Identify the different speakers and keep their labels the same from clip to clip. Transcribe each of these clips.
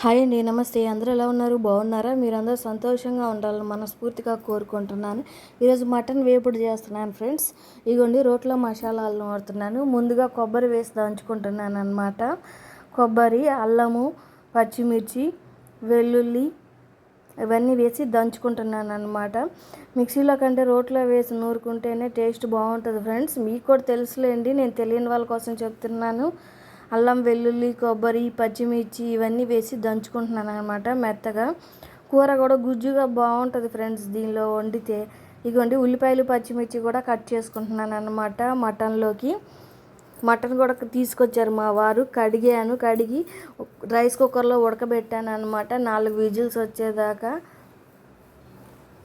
Speaker 1: Hi అండి నమస్తే. అందరూ ఎలా ఉన్నారు? బాగున్నారా? మీరందరూ సంతోషంగా ఉండాలని మనస్ఫూర్తిగా కోరుకుంటున్నాను. ఈరోజు మటన్ వేపుడు చేస్తున్నాను ఫ్రెండ్స్. ఇగోండి రోట్లో మసాలాలు వాడుతున్నాను. ముందుగా కొబ్బరి వేసి దంచుకుంటున్నాను అనమాట కొబ్బరి అల్లము పచ్చిమిర్చి వెల్లుల్లి ఇవన్నీ వేసి దంచుకుంటున్నాను అనమాట మిక్సీలో కంటే రోట్లో వేసి నూరుకుంటేనే టేస్ట్ బాగుంటుంది ఫ్రెండ్స్. మీకు కూడా తెలుసులేండి నేను తెలియని వాళ్ళ కోసం చెప్తున్నాను. అల్లం వెల్లుల్లి కొబ్బరి పచ్చిమిర్చి ఇవన్నీ వేసి దంచుకుంటున్నాను అనమాట మెత్తగా. కూర కూడా గుజ్జుగా బాగుంటుంది ఫ్రెండ్స్ దీనిలో వండితే. ఇగోండి ఉల్లిపాయలు పచ్చిమిర్చి కూడా కట్ చేసుకుంటున్నాను అనమాట మటన్లోకి. మటన్ కూడా తీసుకొచ్చారు మా వారు. కడిగాను కడిగి రైస్ కుక్కర్లో ఉడకబెట్టాను అనమాట నాలుగు విజిల్స్ వచ్చేదాకా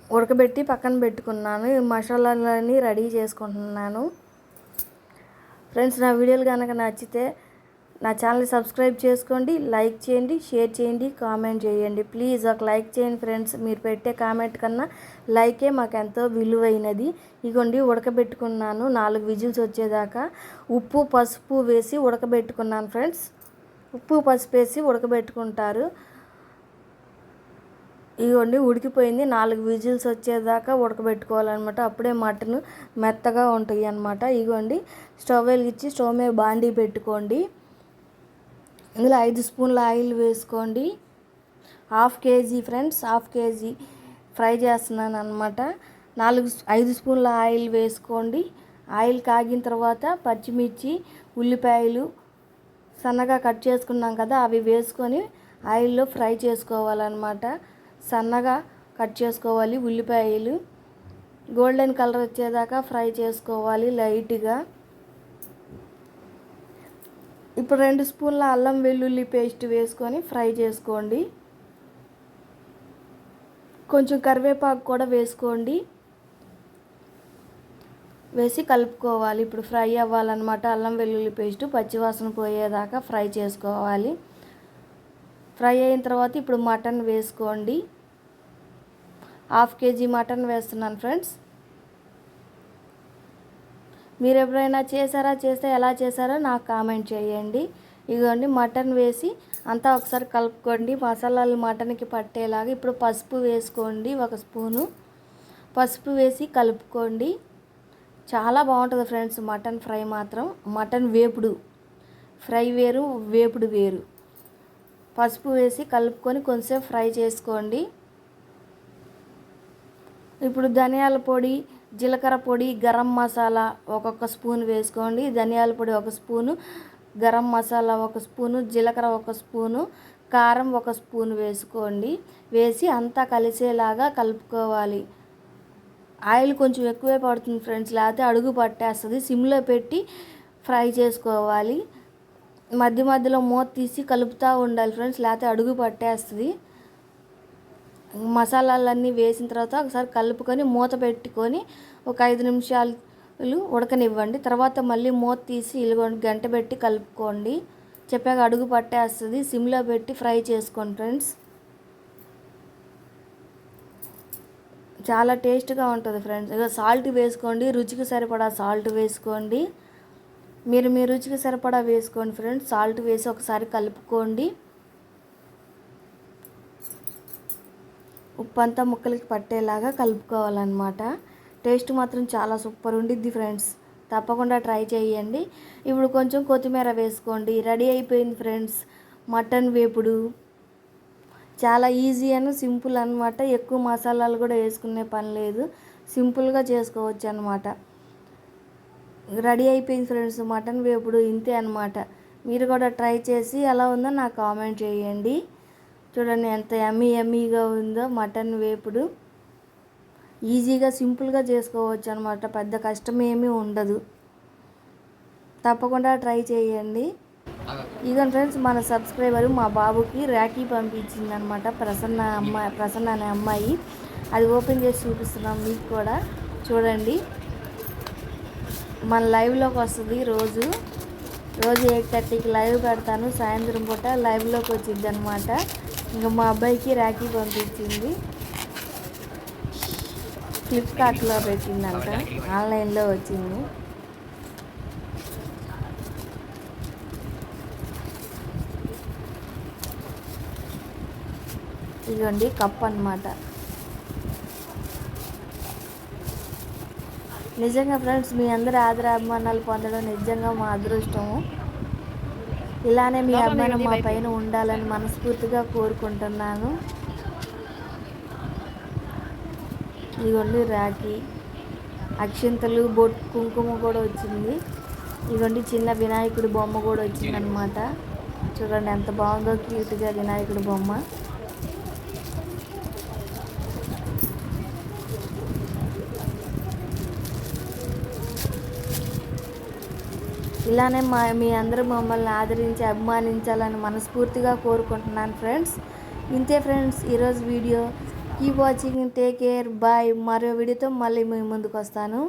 Speaker 1: ఉడకబెట్టి పక్కన పెట్టుకున్నాను. మసాలాలన్నీ రెడీ చేసుకుంటున్నాను. ఫ్రెండ్స్ నా వీడియోలు కనుక నచ్చితే నా ఛానల్ని సబ్స్క్రైబ్ చేసుకోండి లైక్ చేయండి షేర్ చేయండి కామెంట్ చేయండి. ప్లీజ్ ఒక లైక్ చేయండి ఫ్రెండ్స్. మీరు పెట్టే కామెంట్ కన్నా లైకే మాకు ఎంతో విలువైనది. ఇగోండి ఉడకబెట్టుకున్నాను. నాలుగు విజిల్స్ వచ్చేదాకా ఉప్పు పసుపు వేసి ఉడకబెట్టుకున్నాను ఫ్రెండ్స్. ఉప్పు పసుపు వేసి ఉడకబెట్టుకుంటారు. ఇగోండి ఉడికిపోయింది. నాలుగు విజిల్స్ వచ్చేదాకా ఉడకబెట్టుకోవాలన్నమాట. అప్పుడే మటన్ మెత్తగా ఉంటాయి అన్నమాట ఇగోండి స్టవ్ వెలిగించి స్టవ్ మీద బాండీ పెట్టుకోండి. ఇందులో ఐదు స్పూన్ల ఆయిల్ వేసుకోండి. Half KG friends half KG fry చేస్తున్నాను అనమాట నాలుగు ఐదు స్పూన్ల ఆయిల్ వేసుకోండి. ఆయిల్ కాగిన తర్వాత పచ్చిమిర్చి ఉల్లిపాయలు సన్నగా కట్ చేసుకున్నాం కదా అవి వేసుకొని ఆయిల్లో ఫ్రై చేసుకోవాలన్నమాట. సన్నగా కట్ చేసుకోవాలి ఉల్లిపాయలు. గోల్డెన్ కలర్ వచ్చేదాకా ఫ్రై చేసుకోవాలి లైట్గా. ఇప్పుడు రెండు స్పూన్ల అల్లం వెల్లుల్లి పేస్ట్ వేసుకొని ఫ్రై చేసుకోండి. కొంచెం కరివేపాకు కూడా వేసుకోండి. వేసి కలుపుకోవాలి. ఇప్పుడు ఫ్రై అవ్వాలన్నమాట అల్లం వెల్లుల్లి పేస్ట్. పచ్చివాసన పోయేదాకా ఫ్రై చేసుకోవాలి. ఫ్రై అయిన తర్వాత ఇప్పుడు మటన్ వేసుకోండి. హాఫ్ కేజీ మటన్ వేస్తున్నాను ఫ్రెండ్స్. మీరు ఎప్పుడైనా చేశారా చేస్తే ఎలా చేశారో నాకు కామెంట్ చేయండి. ఇదిగోండి మటన్ వేసి అంతా ఒకసారి కలుపుకోండి. మసాలాలు మటన్కి పట్టేలాగా ఇప్పుడు పసుపు వేసుకోండి ఒక స్పూను. పసుపు వేసి కలుపుకోండి. చాలా బాగుంటుంది ఫ్రెండ్స్ మటన్ ఫ్రై మాత్రం. మటన్ వేపుడు. ఫ్రై వేరు వేపుడు వేరు. పసుపు వేసి కలుపుకొని కొంచెంసేపు ఫ్రై చేసుకోండి. ఇప్పుడు ధనియాల పొడి జీలకర్ర పొడి గరం మసాలా ఒక్కొక్క స్పూన్ వేసుకోండి. ధనియాల పొడి ఒక స్పూను గరం మసాలా ఒక స్పూను జీలకర్ర ఒక స్పూను కారం ఒక స్పూన్ వేసుకోండి. వేసి అంతా కలిసేలాగా కలుపుకోవాలి. ఆయిల్ కొంచెం ఎక్కువే పడుతుంది ఫ్రెండ్స్ లేకపోతే అడుగు పట్టేస్తుంది. సిమ్లో పెట్టి ఫ్రై చేసుకోవాలి. మధ్య మధ్యలో మూత తీసి కలుపుతూ ఉండాలి ఫ్రెండ్స్ లేకపోతే అడుగు పట్టేస్తుంది. మసాలాలన్నీ వేసిన తర్వాత ఒకసారి కలుపుకొని మూత పెట్టుకొని ఒక ఐదు నిమిషాలు ఉడకనివ్వండి. తర్వాత మళ్ళీ మూత తీసి ఇల్లు గంట పెట్టి కలుపుకోండి. చెప్పాక అడుగు పట్టేస్తుంది. సిమ్లో పెట్టి ఫ్రై చేసుకోండి ఫ్రెండ్స్. చాలా టేస్ట్గా ఉంటుంది ఫ్రెండ్స్. ఇక సాల్ట్ వేసుకోండి. రుచికి సరిపడా సాల్ట్ వేసుకోండి. మీరు మీ రుచికి సరిపడా వేసుకోండి ఫ్రెండ్స్. సాల్ట్ వేసి ఒకసారి కలుపుకోండి. ఉప్పు అంతా ముక్కలకి పట్టేలాగా కలుపుకోవాలన్నమాట. టేస్ట్ మాత్రం చాలా సూపర్ ఉండిద్ది ఫ్రెండ్స్. తప్పకుండా ట్రై చేయండి. ఇప్పుడు కొంచెం కొత్తిమీర వేసుకోండి. రెడీ అయిపోయింది ఫ్రెండ్స్. మటన్ వేపుడు. చాలా ఈజీ అని సింపుల్ అనమాట ఎక్కువ మసాలాలు కూడా వేసుకునే పని లేదు. సింపుల్గా చేసుకోవచ్చు అనమాట రెడీ అయిపోయింది ఫ్రెండ్స్ మటన్ వేపుడు ఇంతే అనమాట మీరు కూడా ట్రై చేసి ఎలా ఉందో నాకు కామెంట్ చేయండి. చూడండి ఎంత ఎమ్మీ ఎమ్మీగా ఉందో మటన్ వేపుడు. ఈజీగా సింపుల్గా చేసుకోవచ్చు అనమాట పెద్ద కష్టం ఏమీ ఉండదు. తప్పకుండా ట్రై చేయండి. ఇక ఫ్రెండ్స్ మన సబ్స్క్రైబర్ మా బాబుకి ర్యాకీ పంపించింది అనమాట ప్రసన్న అమ్మాయి ప్రసన్న అనే అమ్మాయి. అది ఓపెన్ చేసి చూపిస్తున్నాం మీకు కూడా. చూడండి. మన లైవ్లోకి వస్తుంది రోజు. రోజు ఎయిట్ థర్టీకి లైవ్ పెడతాను. సాయంత్రం పూట లైవ్లోకి వచ్చింది అనమాట ఇంకా మా అబ్బాయికి రాఖీ పంపించింది. ఫ్లిప్కార్ట్లో పెట్టిందంట. ఆన్లైన్లో వచ్చింది. ఇదిగోండి కప్ అన్నమాట. నిజంగా ఫ్రెండ్స్ మీ అందరి ఆదరాభిమానాలు పొందడం నిజంగా మా అదృష్టము. ఇలానే మీ అభిమానం మా పైన ఉండాలని మనస్ఫూర్తిగా కోరుకుంటున్నాను. ఇదిగోండి రాఖీ. అక్షింతలు బొట్ కుంకుమ కూడా వచ్చింది. ఇదిగోండి చిన్న వినాయకుడి బొమ్మ కూడా వచ్చిందనమాట చూడండి ఎంత బాగుందో క్యూట్గా వినాయకుడి బొమ్మ. ఇలానే మా మీ అందరూ మమ్మల్ని ఆదరించి అభిమానించాలని మనస్ఫూర్తిగా కోరుకుంటున్నాను ఫ్రెండ్స్. ఇంతే ఫ్రెండ్స్ ఈరోజు video. Keep watching take care bye. మరో వీడియోతో మళ్ళీ మీ ముందుకు వస్తాను.